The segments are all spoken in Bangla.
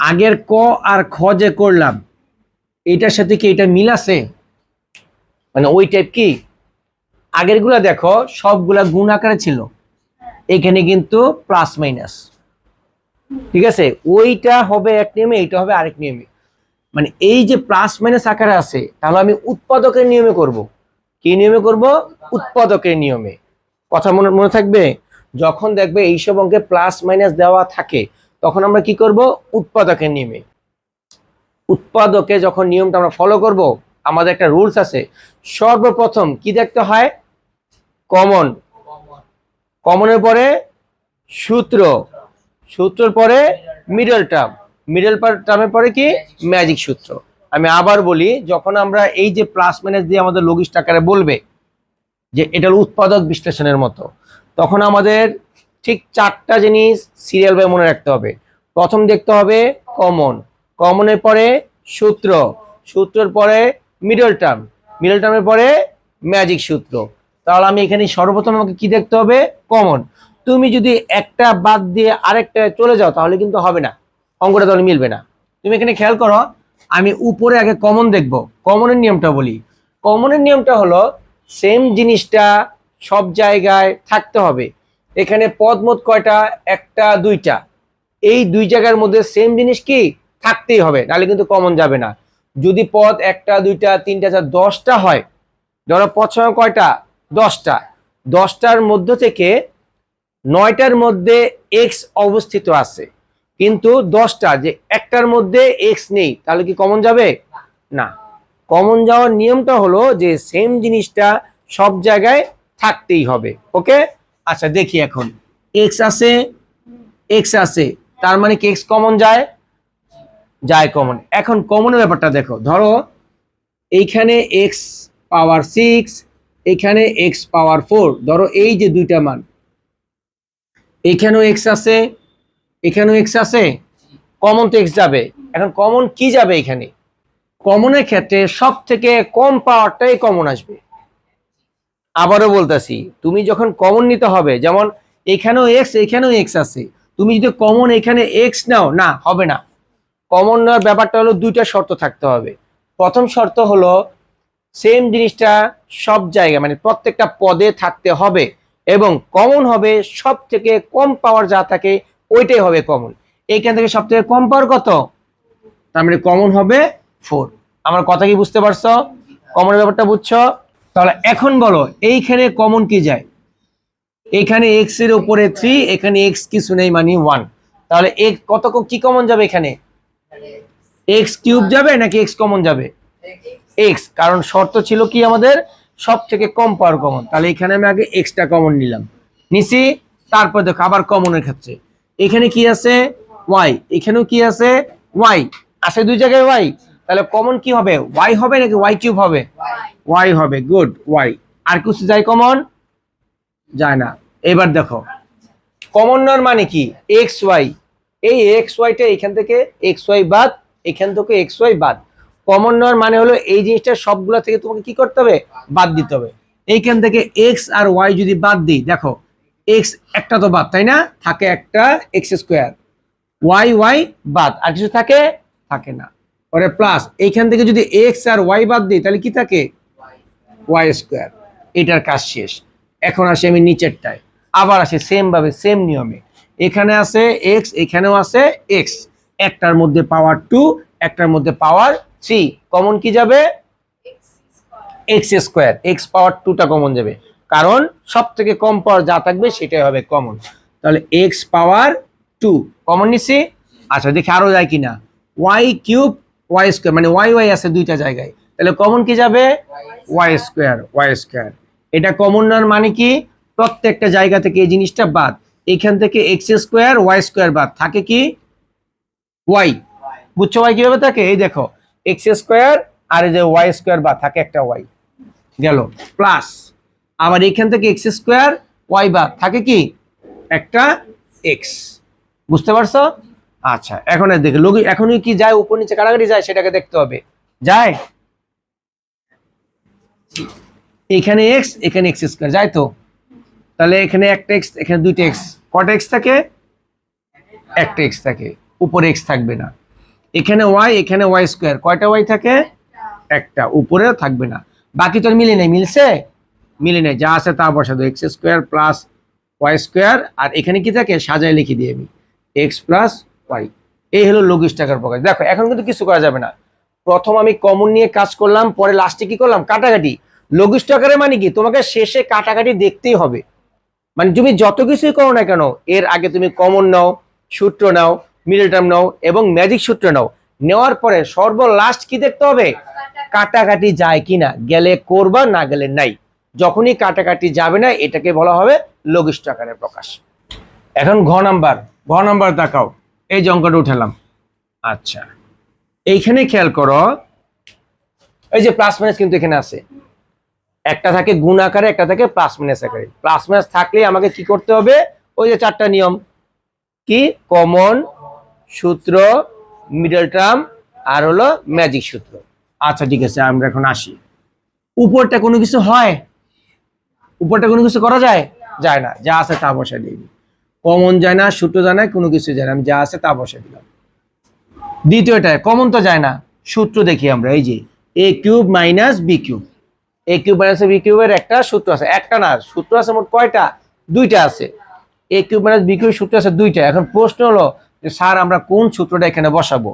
আগের ক আর খ যে করলাম, এটার সাথে কি এটা মিল আছে? মানে ওই টাইপ কি? আগেরগুলা দেখো, সবগুলা গুণ আকারে ছিল। এখানে কিন্তু প্লাস মাইনাস ঠিক আছে? ওইটা হবে এক নিয়মে, এইটা হবে আরেক নিয়মে। মানে এই যে প্লাস মাইনাস আকারে আছে, তাহলে আমি উৎপাদকের নিয়মে করব। কি নিয়মে করব? উৎপাদকের নিয়মে। কথা মনে মনে থাকবে? যখন দেখবে এইসব অঙ্কে প্লাস মাইনাস দেওয়া থাকে তখন আমরা কি করব? উৎপাদকের নিয়মে উৎপাদকে যখন নিয়মটা আমরা ফলো করব, আমাদের একটা রুলস আছে। সর্বপ্রথম কি দেখতে হয়? কমন কমনের পরে সূত্র। সূত্রের পরে মিডল টার্ম মিডল টার্মের পরে কি? ম্যাজিক সূত্র। আমি আবার বলি, যখন আমরা এই যে প্লাস মাইনাস দিয়ে আমাদের লঘিষ্ঠ আকারে বলবে, যে এটা উৎপাদক বিশ্লেষণের মতো, তখন আমাদের ঠিক চারটা জিনিস সিরিয়াল বাই মনে রাখতে হবে। প্রথম দেখতে হবে কমন কমনের পরে সূত্র। সূত্রের পরে মিডল টার্ম মিডল টার্মের পরে ম্যাজিক সূত্র। তাহলে আমি এখানে সর্বপ্রথম আমাকে কি দেখতে হবে? কমন তুমি যদি একটা বাদ দিয়ে আরেকটা চলে যাও, তাহলে কিন্তু হবে না। অঙ্কটা তাহলে মিলবে না। তুমি এখানে খেয়াল করো, আমি উপরে আগে কমন দেখব। কমনের নিয়মটা বলি। কমনের নিয়মটা হলো সেম জিনিসটা সব জায়গায় থাকতে হবে। এখানে পদ মোট কয়টা? একটা, দুইটা। এই দুই জায়গার মধ্যে সেম জিনিস কি? থাকতেই হবে, নাহলে কিন্তু কমন যাবে না। যদি পদ একটা, দুইটা, তিনটা, চার, দশটা হয়, ধরো পদ সংখ্যা কয়টা? দশটা। দশটার মধ্য থেকে নয়টার মধ্যে এক্স অবস্থিত আছে। কিন্তু দশটা, যে একটার মধ্যে এক্স নেই, তাহলে কি কমন যাবে? না। কমন যাওয়ার নিয়মটা হলো যে সেম জিনিসটা সব জায়গায় থাকতেই হবে ওকে আচ্ছা দেখি এখন। এক্স আছে এক্স আছে, তার মানে কি এক্স কমন যায়? যায় কমন এখন কমনের ব্যাপারটা দেখো। ধরো, এইখানে এক্স পাওয়ার সিক্স এখানে এক্স পাওয়ার ফোর ধরো, এই যে দুইটা মান। এখানেও এক্স আছে, এখানেও এক্স আছে। কমন তো এক্স যাবে। এখন কমন কি যাবে এখানে? কমনের ক্ষেত্রে সব থেকে কম পাওয়ারটাই কমন আসবে। আবারও বলতেছি, তুমি যখন কমন নিতে হবে, যেমন এখানেও এক্স এখানেও এক্স আছে, তুমি যদি কমন এখানে এক্স নাও, না, হবে না। কমন নেওয়ার ব্যাপারটা হলো দুইটা শর্ত থাকতে হবে। প্রথম শর্ত হলো সেম জিনিসটা সব জায়গায় মানে প্রত্যেকটা পদে থাকতে হবে এবং কমন হবে সব থেকে কম পাওয়ার যা থাকে, ওইটাই হবে কমন এইখান থেকে সব থেকে কম পাওয়ার কত? তার মানে কমন হবে ফোর আমার কথা কি বুঝতে পারছ? কমনের ব্যাপারটা বুঝছ? তাহলে এখন বলো, এইখানে কমন কি যায়? এখানে এক্সের উপরে থ্রি এখানে এক্স কিছু নেই মানে ওয়ান তাহলে কত কি কমন যাবে এখানে? এক্স কিউব যাবে নাকি এক্স কমন যাবে? এক্স কারণ শর্ত ছিল কি আমাদের? সব থেকে কম পাওয়ার কমন তাহলে এখানে আমি আগে এক্সটা কমন নিলাম। নিছি, তারপর দেখো আবার কমনের ক্ষেত্রে। এখানে কি আছে? ওয়াই এখানেও কি আছে? ওয়াই আছে দুই জায়গায় ওয়াই তাহলে কমন কি হবে? ওয়াই হবে নাকি ওয়াই কিউব হবে? ওয়াই হবে গুড ওয়াই আর কিছু যায় কমন যায় না। এবার দেখো কমন নেওয়ার মানে কি? এক্স ওয়াই এই এক্স ওয়াইটা এখান থেকে এক্স ওয়াই বাদ, এখান থেকে এক্স ওয়াই বাদ। কমন নেওয়ার মানে হলো এই জিনিসটা সবগুলা থেকে তোমাকে কি করতে হবে? বাদ দিতে হবে। এইখান থেকে এক্স আর ওয়াই যদি বাদ দিই, দেখো এক্স একটা তো বাদ, তাই না? থাকে একটা এক্স স্কোয়ার ওয়াই ওয়াই বাদ। আর কিছু থাকে? থাকে না। পরে প্লাস এইখান থেকে যদি এক্স আর ওয়াই বাদ দিই, তাহলে কি থাকে? ওয়াই স্কোয়ার এটার কাজ শেষ। এখন আসি আমি নিচেরটায়। আবার আসে সেম ভাবে সেম নিয়মে। এখানে আছে এক্স এখানেও আছে এক্স একটার মধ্যে পাওয়ার টু একটার মধ্যে পাওয়ার থ্রি কমন কি যাবে? এক্স স্কোয়ার এক্স পাওয়ার টুটা কমন যাবে। কারণ সব থেকে কম পাওয়ার যা থাকবে সেটাই হবে কমন তাহলে এক্স পাওয়ার টু কমন নিচ্ছি? আচ্ছা দেখি আরও যায় কিনা। ওয়াই কিউব ওয়াই স্কোয়ার মানে ওয়াই ওয়াই আছে দুইটা জায়গায়। তাহলে কমন কি যাবে? ওয়াই স্কোয়ার ওয়াই স্কোয়ার এটা কমন নেওয়ার মানে কি? প্রত্যেকটা জায়গা থেকে এই জিনিসটা বাদ। এখান থেকে এক্স স্কোয়ার ওয়াই স্কোয়ার বাদ। থাকে কি? ওয়াই বুঝছ ওয়াই কীভাবে থাকে? এই দেখো এক্স স্কোয়ার আর এই যে ওয়াই স্কোয়ার বাদ, থাকে একটা ওয়াই গেল। প্লাস আবার এখান থেকে এক্স স্কোয়ার ওয়াই বাদ। থাকে কি? একটা এক্স বুঝতে পারছ? আচ্ছা এখন আর দেখে, লোক এখনই কি যায়, উপর নিচে কাটাকাটি যায়, সেটাকে দেখতে হবে। যায়? এখানে এক্স এখানে এক্স স্কোয়ার যায় তো? তাহলে এখানে একটা এক্স এখানে দুইটা এক্স কটা এক্স থাকে? একটা এক্স থাকে, উপরে এক্স থাকবে না। এখানে ওয়াই এখানে ওয়াই স্কোয়ার কয়টা ওয়াই থাকে? একটা, উপরে থাকবে না। বাকি তো মিলে নেই, মিলছে? মিলে নেই, যা আছে তা বসা দো x square plus y square আর এখানে কি থাকে? সাজায় লিখে দিই আমি এক্স প্লাস ওয়াই এই হলো লঘিস টাকার প্রকাশ। দেখো, এখন কিন্তু কিছু করা যাবে না। প্রথম আমি কমন নিয়ে কাজ করলাম, পরে লাস্টে কি করলাম? কাটাকাটি। লঘিস টাকারে মানে কি? তোমাকে শেষে কাটাকাটি দেখতেই হবে। মানে তুমি যত কিছুই করো না কেন, এর আগে তুমি কমন নাও, সূত্র নাও মিডল টার্ম নাও এবং ম্যাজিক সূত্র নাও। নেওয়ার পরে সর্ব লাস্ট কি দেখতে হবে? কাটাকাটি যায় কিনা? গেলে করবা, না গেলে নাই। যখনই কাটাকাটি যাবে না, এটাকে বলা হবে লঘিষ্ঠ আকারের প্রকাশ। এখন ঘ নাম্বার ঘ নাম্বার তাকাও এই যে অঙ্কটা উঠালাম। আচ্ছা। এইখানে খেয়াল করো, এই যে প্লাস মাইনাস কিন্তু এখানে আছে। একটা থাকে গুণ আকারে, একটা থাকে প্লাস মাইনাস আকারে। প্লাস মাইনাস থাকলে আমাকে কি করতে হবে? ওই যে চারটা নিয়ম। কি? কমন সূত্র মিডল টার্ম আর হলো ম্যাজিক সূত্র। আচ্ছা ঠিক আছে, আমরা এখন আসি। উপরটা কোনো কিছু হয়? উপরটা কোনো কিছু করা যায়? যায় না। যা আছে তা বসাই দিই। কমন যায় না সূত্র যায় না, কোনো কিছু যায় না। আমি যা আছে তা বসে দিলাম। দ্বিতীয়টায় কমন তো যায় না। সূত্র দেখি আমরা, এই যে a cube minus b cube a cube minus b কিউবের একটা সূত্র আছে। একটা না, সূত্র আছে মোট কয়টা? দুইটা আছে। A cube minus b cube সূত্র আছে দুইটা। এখন প্রশ্ন হলো যে স্যার, আমরা কোন সূত্রটা এখানে বসাবো?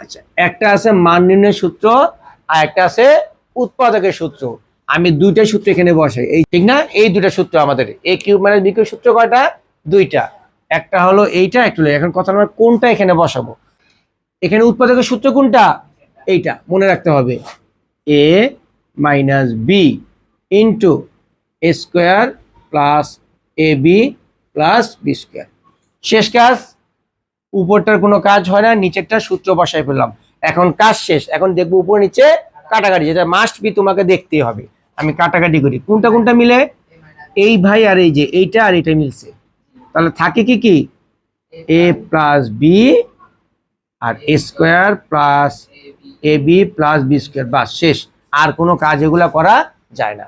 আচ্ছা একটা আছে মান নির্ণয়ের সূত্র, আর একটা আছে উৎপাদকের সূত্র। আমি দুইটা সূত্র এখানে বসাই। এই ঠিক না? এই দুইটা সূত্র আমাদের। A cube minus b cube সূত্র কয়টা? দুইটা। একটা হলো এইটা, একটা এখন কথা আমরা কোনটা এখানে বসাবো? এখানে উৎপাদকের সূত্র কোনটা? এইটা। মনে রাখতে হবে। A minus b into a square plus a b plus b square শেষ কাজ। উপরটার কোনো কাজ হয় না, নিচেরটা সূত্র বসায় ফেললাম। এখন কাজ শেষ। এখন দেখব উপর নিচে কাটাকাটি, যেটা মাস্ট বি তোমাকে দেখতেই হবে। আমি কাটাকাটি করি। কোনটা কোনটা মিলে? এই ভাই আর এই যে, এইটা আর এইটা মিলছে। তাহলে থাকে কি কি? এ plus B R a square plus a b plus b square বাস, শেষ। আর কোনো কাজ এগুলা করা যায় না।